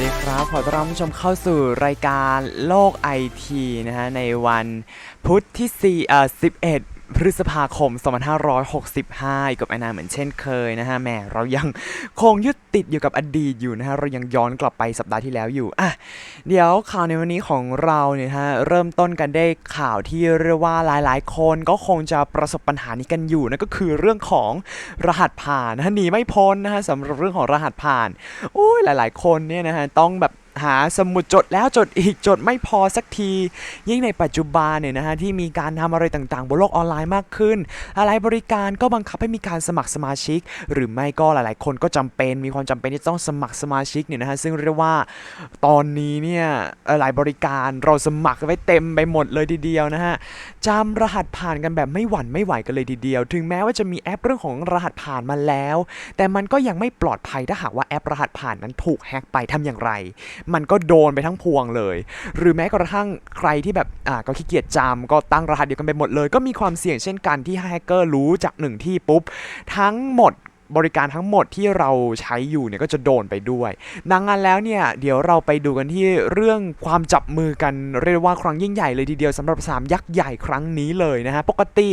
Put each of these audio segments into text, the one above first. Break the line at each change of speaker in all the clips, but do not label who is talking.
วัสดีครับ ขอต้อนรับผู้ชมเข้าสู่รายการโลกไอทีนะฮะในวันพุธที่4เอ่อ11 พฤษภาคม 2565อีกกับไอนนาเหมือนเช่นเคยนะฮะแหมเรายังคงยึดติดอยู่กับอดีตอยู่นะฮะเรายังย้อนกลับไปสัปดาห์ที่แล้วอยู่อะเดี๋ยวข่าวในวันนี้ของเราเนี่ยฮะเริ่มต้นกันได้ข่าวที่เรียกว่าหลายๆ คนก็คงจะประสบปัญหานี้กันอยู่นั่นก็คือเรื่องของรหัสผ่านนะหนีไม่พ้นนะฮะสำหรับเรื่องของรหัสผ่านอุ้ยหลาย ๆ คนเนี่ยนะฮะต้องแบบ หาสมุดจดแล้วจดอีกจดไม่พอสักที ยิ่งในปัจจุบันเนี่ยนะฮะที่มีการทำอะไรต่างๆ บนโลกออนไลน์มากขึ้น หลายบริการก็บังคับให้มีการสมัครสมาชิก หรือไม่ก็หลายๆ คนก็จำเป็นมีความจำเป็นที่ต้องสมัครสมาชิกเนี่ยนะฮะซึ่งเรียกว่าตอนนี้เนี่ยอ่อหลายบริการเราสมัครไว้เต็มไปหมดเลยทีเดียวนะฮะจำรหัสผ่านกันแบบไม่หวั่นไม่ไหวกันเลยทีเดียว ถึงแม้ว่าจะมีแอปเรื่องของรหัสผ่านมาแล้ว แต่มันก็ยังไม่ปลอดภัยถ้าหากว่าแอปรหัสผ่านนั้นถูกแฮ็กไปทำอย่างไรมันก็โดนไปทั้งพวงเลย หรือแม้กระทั่งใครที่แบบอ่าก็ขี้เกียจจำก็ตั้งรหัสเดียวกันไปหมดเลย ก็มีความเสี่ยงเช่นกันที่แฮกเกอร์รู้จากหนึ่งที่ปุ๊บ ทั้งหมด บริการทั้งหมดที่เราใช้อยู่เนี่ยก็จะโดนไปด้วย ดังนั้นแล้วเนี่ยเดี๋ยวเราไปดูกันที่เรื่องความจับมือกันเรียกว่าครั้งยิ่งใหญ่เลยทีเดียวสำหรับ 3 ยักษ์ใหญ่ครั้งนี้เลยนะฮะปกติ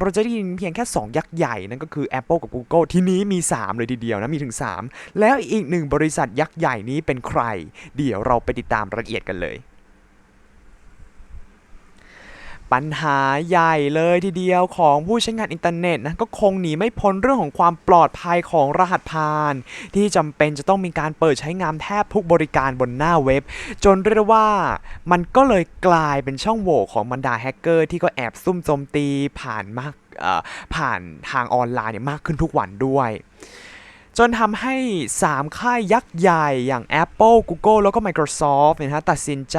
เราจะได้ยินเพียงแค่ 2 ยักษ์ใหญ่นั่นก็คือ Apple กับ Google ทีนี้มี 3 เลยทีเดียวนะมีถึง 3 แล้วอีกหนึ่งบริษัทยักษ์ใหญ่นี้เป็นใคร เดี๋ยวเราไปติดตามรายละเอียดกันเลย ปัญหาใหญ่เลยทีเดียวของผู้ใช้งานอินเทอร์เน็ตนะก็คงหนีไม่พ้นเรื่องของความปลอดภัยของรหัสผ่าน ที่จำเป็นจะต้องมีการเปิดใช้งานแทบทุกบริการบนหน้าเว็บ จนเรียกว่ามันก็เลยกลายเป็นช่องโหว่ของบรรดาแฮกเกอร์ที่ก็แอบซุ่มโจมตีผ่านมากผ่านทางออนไลน์เนี่ยมากขึ้นทุกวันด้วย จนทำให้ 3 ค่ายยักษ์ใหญ่อย่าง Apple Google แล้วก็ Microsoft เนี่ยนะฮะตัดสินใจ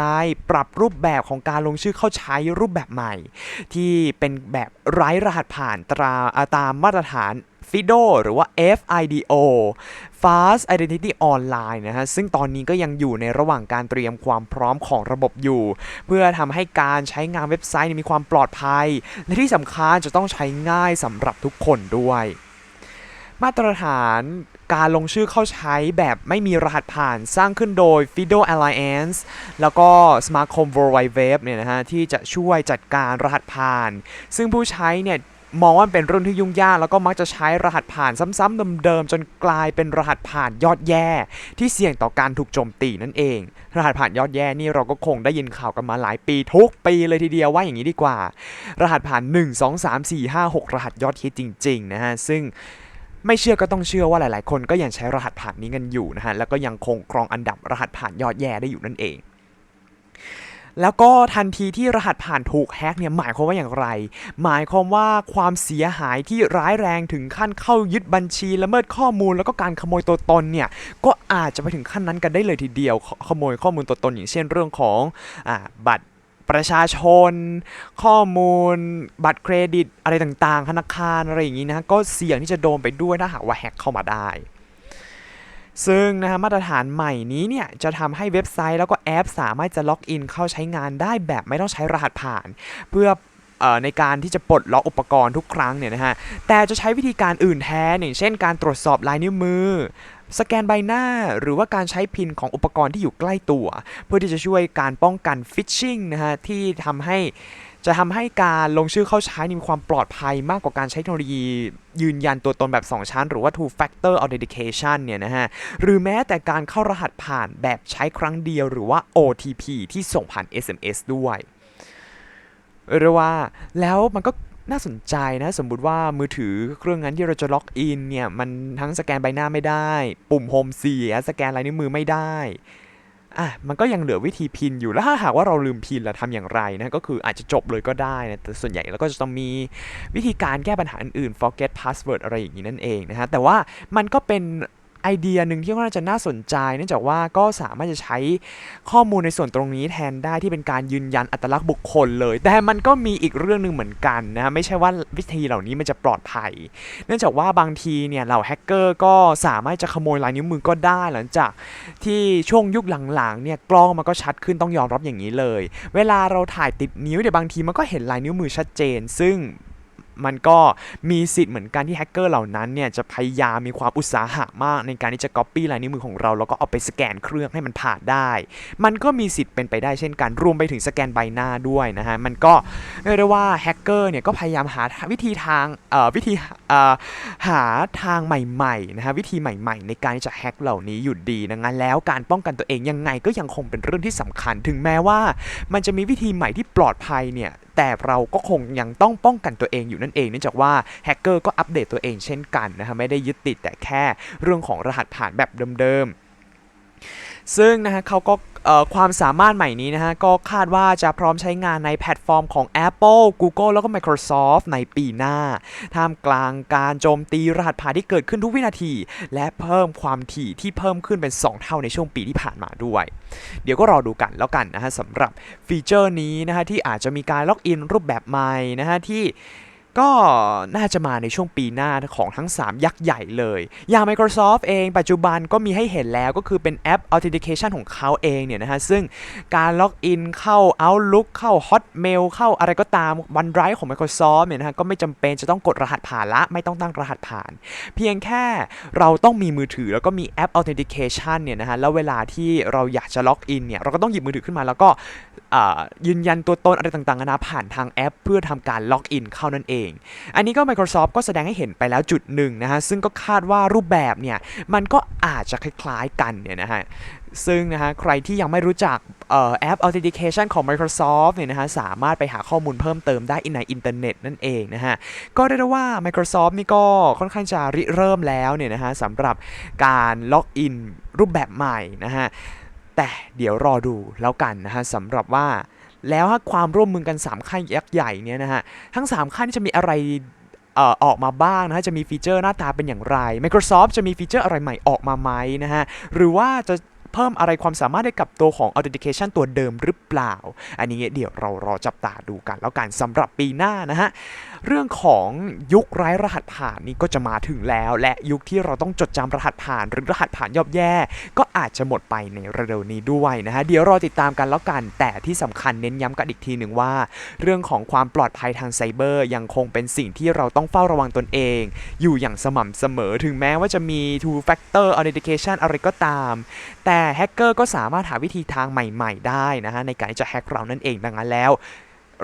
ปรับรูปแบบของการลงชื่อเข้าใช้รูปแบบใหม่ ที่เป็นแบบไร้รหัสผ่านตราตามมาตรฐาน FIDO หรือว่า FIDO Fast Identity Online นะฮะ ซึ่งตอนนี้ก็ยังอยู่ในระหว่างการเตรียมความพร้อมของระบบอยู่ เพื่อทำให้การใช้งานเว็บไซต์มีความปลอดภัย และที่สำคัญจะต้องใช้ง่ายสำหรับทุกคนด้วย มาตรฐาน การลงชื่อเข้าใช้แบบไม่มีรหัสผ่านสร้างขึ้นโดย FIDO Alliance แล้วก็สมาคม World Wide Web เนี่ยนะฮะที่จะช่วยจัดการรหัสผ่าน ซึ่งผู้ใช้เนี่ยมองว่าเป็นรื่องที่ยุ่งยากแล้วก็มักจะใช้รหัสผ่านซ้ำๆเดิมๆจนกลายเป็นรหัสผ่านยอดแย่ ที่เสี่ยงต่อการถูกโจมตีนั่นเอง รหัสผ่านยอดแย่นี่เราก็คงได้ยินข่าวกันมาหลายปีทุกปีเลยทีเดียวว่าอย่างนี้ดีกว่า รหัสผ่าน 1 2 3 4 5 6 รหัสยอดฮิตจริงๆนะฮะซึ่ง ไม่เชื่อก็ต้องเชื่อว่าหลายๆ คนก็ยังใช้รหัสผ่านนี้กันอยู่นะฮะ แล้วก็ยังคงครองอันดับรหัสผ่านยอดแย่ได้อยู่นั่นเอง แล้วก็ทันทีที่รหัสผ่านถูกแฮกเนี่ยหมายความว่าอย่างไร หมายความว่าความเสียหายที่ร้ายแรงถึงขั้นเข้ายึดบัญชีละเมิดข้อมูลแล้วก็การขโมยตัวตนเนี่ยก็อาจจะไปถึงขั้นนั้นกันได้เลยทีเดียวขขโมยข้อมูลตัวตนอย่างเช่นเรื่องของอบัตร ประชาชน ข้อมูล บัตรเครดิตอะไรต่างๆ ธนาคารอะไรอย่างนี้นะก็เสี่ยงที่จะโดนไปด้วยถ้าหากว่าแฮ็กเข้ามาได้ ซึ่งนะฮะมาตรฐานใหม่นี้เนี่ยจะทำให้เว็บไซต์แล้วก็แอปสามารถจะล็อกอินเข้าใช้งานได้แบบไม่ต้องใช้รหัสผ่าน เพื่อออในการที่จะปลดล็อกอุปกรณ์ทุกครั้งเนี่ยนะฮะ แต่จะใช้วิธีการอื่นแทนอย่างเช่นการตรวจสอบลายนิ้วมือ สแกนใบหน้าหรือว่าการใช้พินของอุปกรณ์ที่อยู่ใกล้ตัว เพื่อที่จะช่วยการป้องกันฟิชชิงนะฮะที่ทำให้จะทำให้การลงชื่อเข้าใช้มีความปลอดภัยมากกว่าการใช้เทคโนโลยี ยืนยันตัวตนแบบ 2 ชั้น หรือว่า two factor authentication เนี่ยนะฮะ หรือแม้แต่การเข้ารหัสผ่านแบบใช้ครั้งเดียวหรือว่า OTP ที่ส่งผ่าน SMS ด้วยเรียกว่าแล้วมันก็ น่าสนใจนะ สมมุติว่ามือถือเครื่องนั้นที่เราจะล็อกอินเนี่ย มันทั้งสแกนใบหน้าไม่ได้ ปุ่มโฮมเสียสแกนลายนิ้วมือไม่ได้อะมันก็ยังเหลือวิธีพินอยู่แล้วถ้าหากว่าเราลืมพินแล้วทำอย่างไรนะก็คืออาจจะจบเลยก็ได้นะแต่ส่วนใหญ่แล้วก็จะต้องมีวิธีการแก้ปัญหาอื่นๆ forget password อะไรอย่างนี้นั่นเองนะฮะแต่ว่ามันก็เป็น ไอเดียหนึ่งที่ว่าน่าจะน่าสนใจ เนื่องจากว่าก็สามารถจะใช้ข้อมูลในส่วนตรงนี้แทนได้ที่เป็นการยืนยันอัตลักษณ์บุคคลเลย แต่มันก็มีอีกเรื่องหนึ่งเหมือนกันนะฮะไม่ใช่ว่าวิธีเหล่านี้มันจะปลอดภัย เนื่องจากว่าบางทีเนี่ยเหล่าแฮกเกอร์ก็สามารถจะขโมยลายนิ้วมือก็ได้หลังจากที่ช่วงยุคหลังๆเนี่ยกล้องมันก็ชัดขึ้นต้องยอมรับอย่างนี้เลย เวลาเราถ่ายติดนิ้วเดี๋ยวบางทีมันก็เห็นลายนิ้วมือชัดเจน ซึ่ง มันก็มีสิทธิ์เหมือนกันที่แฮกเกอร์เหล่านั้นเนี่ยจะพยายามมีความอุตสาหะมากในการที่จะ Copy ลายนิ้วมือของเรา แล้วก็เอาไปสแกนเครื่องให้มันผ่านได้ มันก็มีสิทธิ์เป็นไปได้เช่นกันรวมไปถึงสแกนใบหน้าด้วยนะฮะมันก็เรียกได้ว่าแฮกเกอร์เนี่ยก็พยายามหาวิธีทางเอ่อวิธีเอ่อหาทางใหม่ๆนะฮะวิธีใหม่ๆ ในการที่จะแฮกเหล่านี้อยู่ดีดังนั้นแล้วการป้องกันตัวเองยังไงก็ยังคงเป็นเรื่องที่สำคัญ ถึงแม้ว่ามันจะมีวิธีใหม่ที่ปลอดภัยเนี่ย แต่เราก็คงยังต้องป้องกันตัวเองอยู่นั่นเองเนื่องจากว่าแฮกเกอร์ก็อัปเดตตัวเองเช่นกันนะฮะไม่ได้ยึดติดแต่แค่เรื่องของรหัสผ่านแบบเดิมๆ ซึ่งนะฮะเขาก็ความสามารถใหม่นี้นะฮะ ก็คาดว่าจะพร้อมใช้งานในแพลตฟอร์มของ Apple Google แล้วก็ Microsoft ในปีหน้า ท่ามกลางการโจมตีรหัสผ่านที่เกิดขึ้นทุกวินาที และเพิ่มความถี่ที่เพิ่มขึ้นเป็น 2 เท่าในช่วงปีที่ผ่านมาด้วย เดี๋ยวก็รอดูกันแล้วกันนะฮะสำหรับฟีเจอร์นี้นะฮะที่อาจจะมีการล็อกอินรูปแบบใหม่นะฮะที่ ก็น่าจะมาในช่วงปีหน้าของทั้ง 3 ยักษ์ใหญ่เลย อย่าง Microsoft เอง ปัจจุบันก็มีให้เห็นแล้วก็คือเป็นแอป Authentication ของเขาเองเนี่ยนะฮะ ซึ่งการล็อกอินเข้า Outlook เข้า Hotmail เข้าอะไรก็ตาม OneDrive ของ Microsoft เนี่ยนะฮะ ก็ไม่จำเป็นจะต้องกดรหัสผ่านละ ไม่ต้องตั้งรหัสผ่าน เพียงแค่เราต้องมีมือถือแล้วก็มีแอป Authentication เนี่ยนะฮะ แล้วเวลาที่เราอยากจะล็อกอินเนี่ย เราก็ต้องหยิบมือถือขึ้นมาแล้วก็ยืนยันตัวตนอะไรต่างๆนานาผ่านทางแอป เพื่อทำการล็อกอินเข้านั่นเองอันนี้ก็ Microsoft ก็แสดงให้เห็นไปแล้วจุดหนึ่งนะฮะ ซึ่งก็คาดว่ารูปแบบเนี่ย มันก็อาจจะคล้ายๆกันเนี่ยนะฮะซึ่งนะฮะใครที่ยังไม่รู้จักออแอป Authentication ของ Microsoft เนี่ยนะฮะสามารถไปหาข้อมูลเพิ่มเติมได้ในอินเทอร์เน็ตนั่นเองนะฮะ ก็เรียกได้ว่า Microsoft นี่ก็ค่อนข้างจะริเริ่มแล้วเนี่ยนะฮะสำหรับการล็อกอินรูปแบบใหม่นะฮะ แต่เดี๋ยวรอดูแล้วกันนะฮะสำหรับว่า แล้วถ้าความร่วมมือกัน 3 ค่ายยักษ์ใหญ่เนี่ยนะฮะ ทั้ง 3 ค่ายนี่จะมีอะไรออออกมาบ้างนะฮะ จะมีฟีเจอร์หน้าตาเป็นอย่างไร Microsoft จะมีฟีเจอร์อะไรใหม่ออกมาไหมนะฮะ หรือว่าจะเพิ่มอะไรความสามารถให้กับตัวของ Authentication ตัวเดิมหรือเปล่า อันนี้เดี๋ยวเรารอจับตาดูกันแล้วกันสำหรับปีหน้านะฮะ เรื่องของยุคไร้รหัสผ่านนี่ก็จะมาถึงแล้ว และยุคที่เราต้องจดจำรหัสผ่านหรือรหัสผ่านยอบแย่ ก็อาจจะหมดไปในเร็วนี้ด้วยนะฮะเดี๋ยวรอติดตามกันแล้วกัน แต่ที่สำคัญเน้นย้ำกันอีกทีหนึ่งว่า เรื่องของความปลอดภัยทางไซเบอร์ ยังคงเป็นสิ่งที่เราต้องเฝ้าระวังตนเอง อยู่อย่างสม่ำเสมอถึงแม้ว่าจะมี two factor authentication อะไรก็ตาม แต่แฮกเกอร์ก็สามารถหาวิธีทางใหม่ ๆ ได้นะฮะในการที่จะแฮกเรานั่นเองดังนั้นแล้ว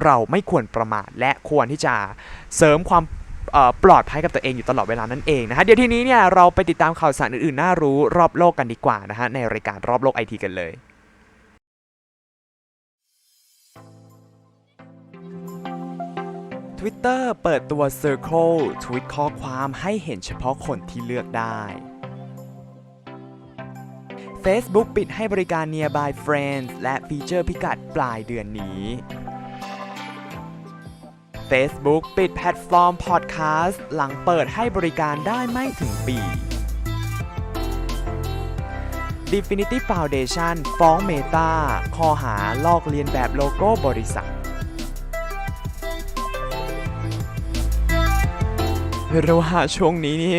เราไม่ควรประมาทและควรที่จะเสริมความปลอดภัยกับตัวเองอยู่ตลอดเวลานั่นเองนะฮะเดี๋ยวทีนี้เนี่ยเราไปติดตามข่าวสารอื่นๆ น่ารู้รอบโลกกันดีกว่านะฮะในรายการรอบโลกไอทีกันเลย Twitter เปิดตัว Circle ทวิตข้อความให้เห็นเฉพาะคนที่เลือกได้ Facebook ปิดให้บริการ Nearby Friends และฟีเจอร์พิกัดปลายเดือนนี้ Facebook ปิดแพลตฟอร์มพอดแคสต์หลังเปิดให้บริการได้ไม่ถึงปี Definity Foundation ฟ้อง Meta ข้อหาลอกเลียนแบบโลโก้บริษัท เรียกว่าช่วงนี้นี่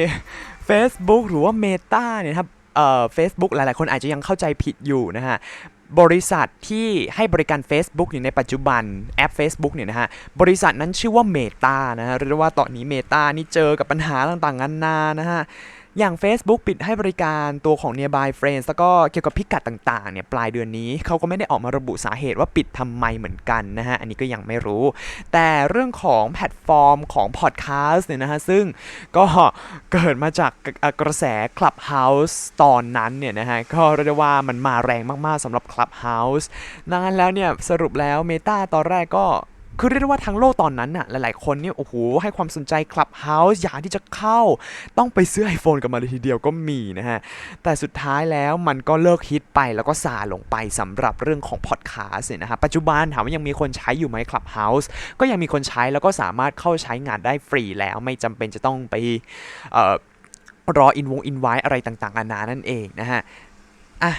Facebook หรือว่า Meta เนี่ยนะครับเอ่อ Facebook หลาย ๆ คนอาจจะยังเข้าใจผิดอยู่นะฮะ บริษัทที่ให้บริการ Facebook อยู่ในปัจจุบันแอป Facebook เนี่ยนะฮะ บริษัทนั้นชื่อว่า Meta นะฮะเรียกว่าตอนนี้ Meta นี่เจอกับปัญหาต่างๆนานานะฮะ อย่าง Facebook ปิดให้บริการตัวของ Nearby Friends แล้วก็เกี่ยวกับพิกัดต่างๆเนี่ยปลายเดือนนี้เขาก็ไม่ได้ออกมาระบุสาเหตุว่าปิดทำไมเหมือนกันนะฮะ อันนี้ก็ยังไม่รู้ แต่เรื่องของแพลตฟอร์มของพอดแคสต์เนี่ยนะฮะ ซึ่งก็เกิดมาจากกระแส Clubhouse ตอนนั้นเนี่ยนะฮะ ก็เรียกได้ว่ามันมาแรงมากๆสำหรับ Clubhouse ดังนั้นแล้วเนี่ยสรุปแล้ว Meta ตอนแรกก็ คือเรียกได้ว่าทั้งโลกตอนนั้นน่ะหลายๆคนเนี่ยโอ้โหให้ความสนใจ Clubhouse อยากที่จะเข้า ต้องไปซื้อ iPhone กันมาเลยทีเดียวก็มีนะฮะ แต่สุดท้ายแล้วมันก็เลิกฮิตไปแล้วก็ซาลงไปสำหรับเรื่องของพอดแคสต์เนี่ยนะฮะปัจจุบันถามว่ายังมีคนใช้อยู่ไหม Clubhouse ก็ยังมีคนใช้แล้วก็สามารถเข้าใช้งานได้ฟรีแล้วไม่จำเป็นจะต้องไปออรออินวงอินไว้อะไรต่างๆนานานั่นเองนะฮะอะ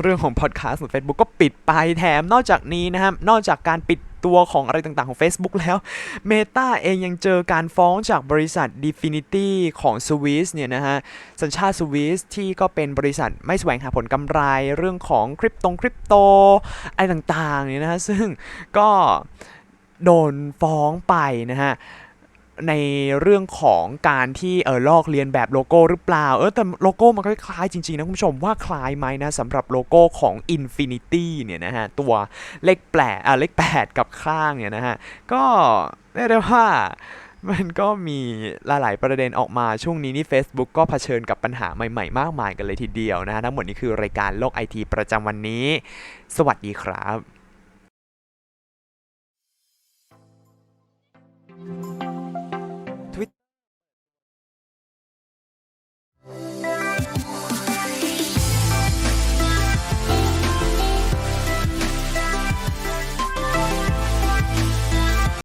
เรื่องของพอดแคสต์ของ Facebook ก็ปิดไปแถมนอกจากนี้นะครับนอกจากการปิด ตัวของอะไรต่างๆของ Facebook แล้ว Meta เองยังเจอการฟ้องจากบริษัท Definity ของสวิสเนี่ยนะฮะ สัญชาติสวิสที่ก็เป็นบริษัทไม่แสวงหาผลกำไรเรื่องของคริปตงคริปโตอะไรต่างๆเนี่ยนะฮะ ซึ่งก็โดนฟ้องไปนะฮะ ในเรื่องของการที่เออลอกเลียนแบบโลโก้หรือเปล่า เออแต่โลโก้มันก็คล้ายจริงๆนะคุณผู้ชมว่าคล้ายไหมนะสำหรับโลโก้ของ Infinity เนี่ยนะฮะ ตัวเลขแปดอะเลขแปดกับข้างเนี่ยนะฮะ ก็เรียกได้ว่ามันก็มีหลายๆประเด็นออกมาช่วงนี้นี่ Facebook ก็เผชิญกับปัญหาใหม่ๆ มากมายกันเลยทีเดียวนะฮะทั้งหมดนี้คือรายการโลกไอทีประจำวันนี้ สวัสดีครับ